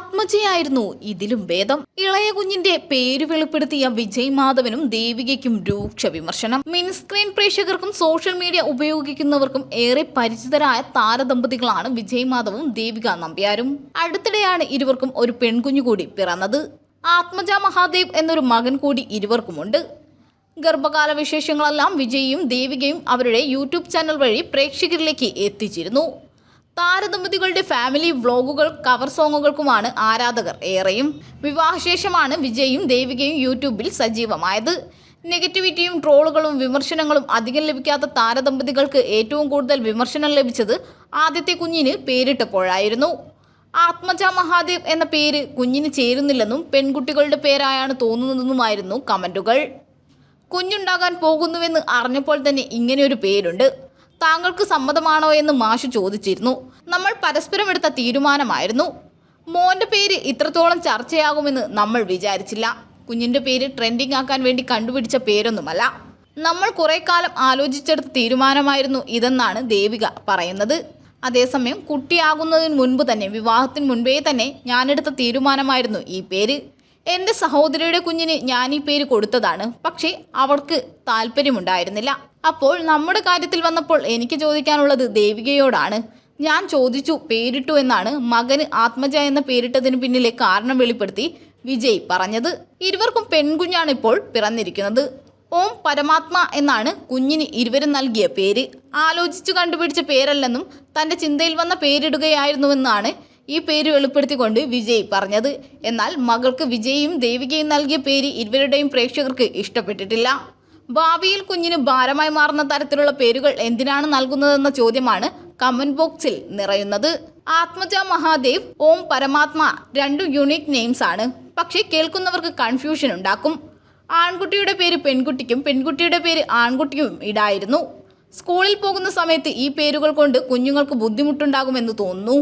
ആത്മജയായിരുന്നു ഇതിലും ഭേദം. ഇളയ കുഞ്ഞിന്റെ പേര് വെളിപ്പെടുത്തിയ വിജയ് മാധവനും ദേവികയ്ക്കും രൂക്ഷ വിമർശനം. മിനിസ്ക്രീൻ പ്രേക്ഷകർക്കും സോഷ്യൽ മീഡിയ ഉപയോഗിക്കുന്നവർക്കും ഏറെ പരിചിതരായ താരദമ്പതികളാണ് വിജയ് മാധവും ദേവിക നമ്പ്യാരും. അടുത്തിടെയാണ് ഇരുവർക്കും ഒരു പെൺകുഞ്ഞു കൂടി പിറന്നത്. ആത്മജ മഹാദേവ് എന്നൊരു മകൻ കൂടി ഇരുവർക്കുമുണ്ട്. ഗർഭകാല വിശേഷങ്ങളെല്ലാം വിജയും ദേവികയും അവരുടെ യൂട്യൂബ് ചാനൽ വഴി പ്രേക്ഷകരിലേക്ക് എത്തിച്ചിരുന്നു. താരദമ്പതികളുടെ ഫാമിലി വ്ളോഗുകൾ കവർ സോങ്ങുകൾക്കുമാണ് ആരാധകർ ഏറെയും. വിവാഹശേഷമാണ് വിജയും ദേവികയും യൂട്യൂബിൽ സജീവമായത്. നെഗറ്റിവിറ്റിയും ട്രോളുകളും വിമർശനങ്ങളും അധികം ലഭിക്കാത്ത താരദമ്പതികൾക്ക് ഏറ്റവും കൂടുതൽ വിമർശനം ലഭിച്ചത് ആദ്യത്തെ കുഞ്ഞിന് പേരിട്ടപ്പോഴായിരുന്നു. ആത്മജ മഹാദേവ് എന്ന പേര് കുഞ്ഞിന് ചേരുന്നില്ലെന്നും പെൺകുട്ടികളുടെ പേരായാണ് തോന്നുന്നതെന്നുമായിരുന്നു കമന്റുകൾ കുഞ്ഞുണ്ടാകാൻ പോകുന്നുവെന്ന് അറിഞ്ഞപ്പോൾ തന്നെ ഇങ്ങനെയൊരു പേരുണ്ട്. താങ്കൾക്ക് സമ്മതമാണോ എന്ന് മാഷു ചോദിച്ചിരുന്നു. നമ്മൾ പരസ്പരം എടുത്ത തീരുമാനമായിരുന്നു. മോന്റെ പേര് ഇത്രത്തോളം ചർച്ചയാകുമെന്ന് നമ്മൾ വിചാരിച്ചില്ല. കുഞ്ഞിന്റെ പേര് ട്രെൻഡിങ് ആക്കാൻ വേണ്ടി കണ്ടുപിടിച്ച പേരൊന്നുമല്ല. നമ്മൾ കുറെ കാലം ആലോചിച്ചെടുത്ത തീരുമാനമായിരുന്നു ഇതെന്നാണ് ദേവിക പറയുന്നത്. അതേസമയം കുട്ടിയാകുന്നതിന് മുൻപ് തന്നെ വിവാഹത്തിന് മുൻപേ തന്നെ ഞാനെടുത്ത തീരുമാനമായിരുന്നു ഈ പേര്. എന്റെ സഹോദരിയുടെ കുഞ്ഞിന് ഞാൻ ഈ പേര് കൊടുത്തതാണ്. പക്ഷേ അവൾക്ക് താല്പര്യമുണ്ടായിരുന്നില്ല. അപ്പോൾ നമ്മുടെ കാര്യത്തിൽ വന്നപ്പോൾ എനിക്ക് ചോദിക്കാനുള്ളത് ദേവികയോടാണ്. ഞാൻ ചോദിച്ചു പേരിട്ടു എന്നാണ്. മകന് ആത്മജ എന്ന പേരിട്ടതിന് പിന്നിലെ കാരണം വെളിപ്പെടുത്തി വിജയ് പറഞ്ഞത് ഇരുവർക്കും പെൺകുഞ്ഞാണ് ഇപ്പോൾ പിറന്നിരിക്കുന്നത്. ഓം പരമാത്മ എന്നാണ് കുഞ്ഞിന് ഇരുവരും നൽകിയ പേര്. ആലോചിച്ചു കണ്ടുപിടിച്ച പേരല്ലെന്നും തന്റെ ചിന്തയിൽ വന്ന പേരിടുകയായിരുന്നുവെന്നാണ് ഈ പേര് വെളിപ്പെടുത്തിക്കൊണ്ട് വിജയ് പറഞ്ഞത്. എന്നാൽ മകൾക്ക് വിജയും ദേവികയും നൽകിയ പേര് ഇരുവരുടെയും പ്രേക്ഷകർക്ക് ഇഷ്ടപ്പെട്ടിട്ടില്ല. ഭാവിയിൽ കുഞ്ഞിന് ഭാരമായി മാറുന്ന തരത്തിലുള്ള പേരുകൾ എന്തിനാണ് നൽകുന്നതെന്ന ചോദ്യമാണ് കമന്റ് ബോക്സിൽ നിറയുന്നത്. ആത്മജ മഹാദേവ് ഓം പരമാത്മ രണ്ടു യുണീക്ക് നെയിംസ് ആണ്. പക്ഷേ കേൾക്കുന്നവർക്ക് കൺഫ്യൂഷൻ ഉണ്ടാക്കും. ആൺകുട്ടിയുടെ പേര് പെൺകുട്ടിക്കും പെൺകുട്ടിയുടെ പേര് ആൺകുട്ടിക്കും ഇടായിരുന്നു. സ്കൂളിൽ പോകുന്ന സമയത്ത് ഈ പേരുകൾ കൊണ്ട് കുഞ്ഞുങ്ങൾക്ക് ബുദ്ധിമുട്ടുണ്ടാകുമെന്ന് തോന്നുന്നു.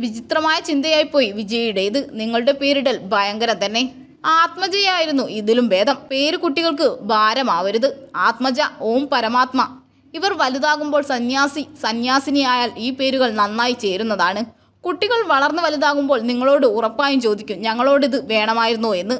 വിചിത്രമായ ചിന്തയായിപ്പോയി വിജയുടേത് നിങ്ങളുടെ പേരിടൽ ഭയങ്കര തന്നെ. ആത്മജയായിരുന്നു ഇതിലും ഭേദം. പേര് കുട്ടികൾക്ക് ഭാരമാവരുത്. ആത്മജ ഓം പരമാത്മ. ഇവർ വലുതാകുമ്പോൾ സന്യാസി സന്യാസിനിയായാൽ ഈ പേരുകൾ നന്നായി ചേരുന്നതാണ്. കുട്ടികൾ വളർന്നു വലുതാകുമ്പോൾ നിങ്ങളോട് ഉറപ്പായും ചോദിക്കും ഞങ്ങളോടിത് വേണമായിരുന്നോ? എന്ന്.